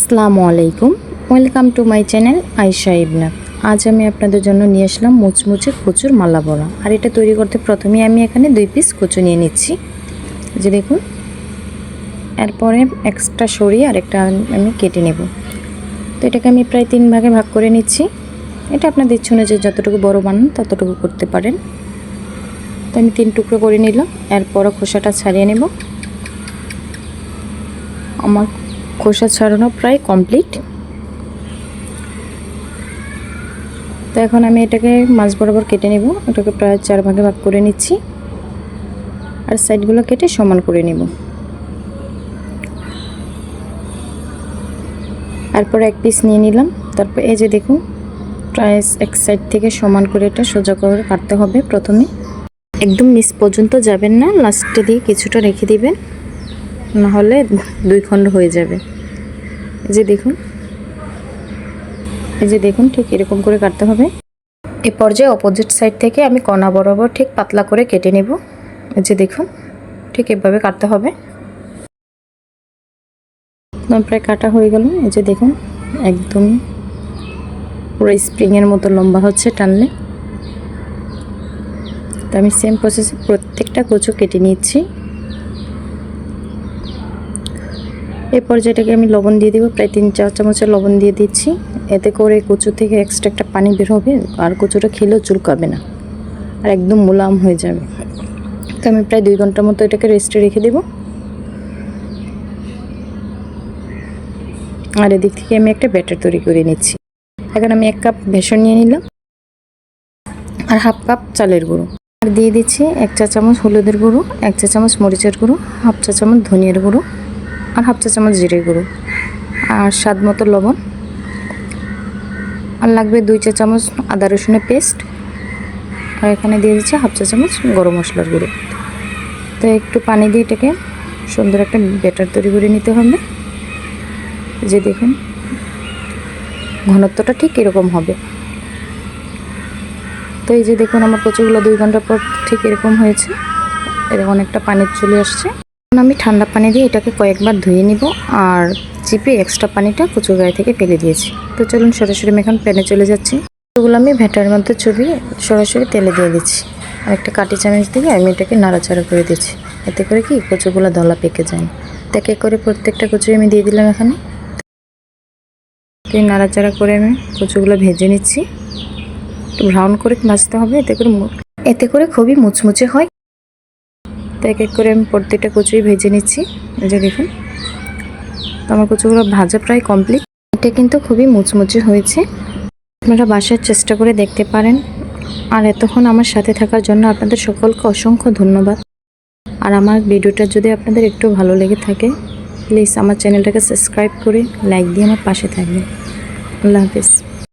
আসসালামু আলাইকুম। Welcome to my channel Ayesha Ibnath আজ আমি আপনাদের জন্য নিয়ে আসলাম মুচমুচে কচুর মালা বড়া। আর এটা তৈরি করতে প্রথমে আমি এখানে দুই পিস কচু নিয়ে নিচ্ছি। যে দেখুন। এরপরে এক্সট্রা সরিয়ে আরেকটা আমি কেটে নেব। তো এটাকে আমি প্রায় তিন ভাগে ভাগ করে নিচ্ছি। এটা আপনাদের ইচ্ছে অনুযায়ী যতটুকু বড় বানান ততটুকু করতে পারেন। তো আমি তিন টুকরো করে নিলাম। এরপর খোসাটা ছাড়িয়ে নেব। আমার খোসা ছাড়ানো প্রায় কমপ্লিট তো এখন আমি এটাকে মাছ বরাবর কেটে নেব। এটাকে প্রায় চার ভাগে ভাগ করে নিচ্ছি। আর সাইডগুলো কেটে সমান করে নেব। তারপর এক পিস নিয়ে নিলাম। তারপর এই যে দেখুন, প্রায় এক সাইড থেকে সমান করে এটা সোজা করে কাটতে হবে প্রথমে। একদম নিচ পর্যন্ত যাবেন না লাস্টে দিয়ে কিছুটা রেখে দিবেন। নাহলে দুই খণ্ড হয়ে যাবে। এই যে দেখুন। এই যে দেখুন, ঠিক এরকম করে কাটতে হবে। এ পর্যায়ে অপোজিট সাইড থেকে আমি কণা বরাবর ঠিক পাতলা করে কেটে নেব। এই যে দেখুন, ঠিক এভাবে কাটতে হবে। প্রায় কাটা হয়ে গেল। এই যে দেখুন, একদম পুরো স্প্রিংয়ের মতো লম্বা হচ্ছে টানলে। তো আমি সেম প্রসেসে প্রত্যেকটা কচু কেটে নিচ্ছি। এই পর্যায়টাকে আমি লবণ দিয়ে দিব, প্রায় তিন চার চামচের লবণ দিয়ে দিচ্ছি। এতে করে কচু থেকে এক্সট্রা একটা পানি বের হবে, আর কচুটা খেলেও চুলকাবে না, আর একদম মোলাম হয়ে যাবে। তো আমি প্রায় দুই ঘণ্টার মতো এটাকে রেস্টে রেখে দেব। আর এদিক থেকে আমি একটা ব্যাটার তৈরি করে নিচ্ছি। এখন আমি এক কাপ বেসন নিয়ে নিলাম, আর হাফ কাপ চালের গুঁড়ো। আর দিয়ে দিচ্ছি এক চা চামচ হলুদের গুঁড়ো, এক চা চামচ মরিচের গুঁড়ো হাফ চা চামচ ধনিয়ার গুঁড়ো। আর হাফ চা চামচ জিরে গুঁড়ো আর স্বাদ মতো লবণ। আর লাগবে দুই চা চামচ আদা রসুনের পেস্ট। আর এখানে দিয়ে দিচ্ছি হাফ চা চামচ গরম মশলার গুঁড়ো। তো একটু পানি দিয়ে এটাকে সুন্দর একটা ব্যাটার তৈরি করে নিতে হবে। যে দেখুন, ঘনত্বটা ঠিক এরকম হবে। তো এই যে দেখুন, আমার কচুগুলো দুই ঘণ্টা পর ঠিক এরকম হয়েছে। এরকম অনেকটা পানির চলে আসছে। এখন আমি ঠান্ডা পানি দিয়ে এটাকে কয়েকবার ধুয়ে নিব আর চিপে এক্সট্রা পানিটা কচুর গায়ে থেকে ফেলে দিয়েছি। তো চলুন সরাসরি আমি এখন প্যানে চলে যাচ্ছি। ওগুলো আমি ভেটার মধ্যে চুবিয়ে সরাসরি তেলে দিয়ে দিচ্ছি। আর একটা কাটি চামচ দিয়ে আমি এটাকে নাড়াচাড়া করে দিচ্ছি। এতে করে কি কচুগুলো দলা পেকে যায়। তাকে করে প্রত্যেকটা কচু আমি দিয়ে দিলাম এখানে। এই নাড়াচাড়া করে আমি কচুগুলো ভেজে নিচ্ছি। ব্রাউন করে ভাজতে হবে, এতে করে এতে করে খুবই মুচমুচে হয়। তো এক এক করে আমি প্রত্যেকটা কচুই ভেজে নিচ্ছি। যে দেখুন, তো আমার কচুগুলো ভাজা প্রায় কমপ্লিট এটা কিন্তু খুবই মুচমুচে হয়েছে। আপনারা বাসার চেষ্টা করে দেখতে পারেন। আর এতক্ষণ আমার সাথে থাকার জন্য আপনাদের সকলকে অসংখ্য ধন্যবাদ। আর আমার ভিডিওটা যদি আপনাদের একটু ভালো লেগে থাকে প্লিজ আমার চ্যানেলটাকে সাবস্ক্রাইব করে লাইক দিয়ে আমার পাশে থাকবেন। আল্লাহ হাফিজ।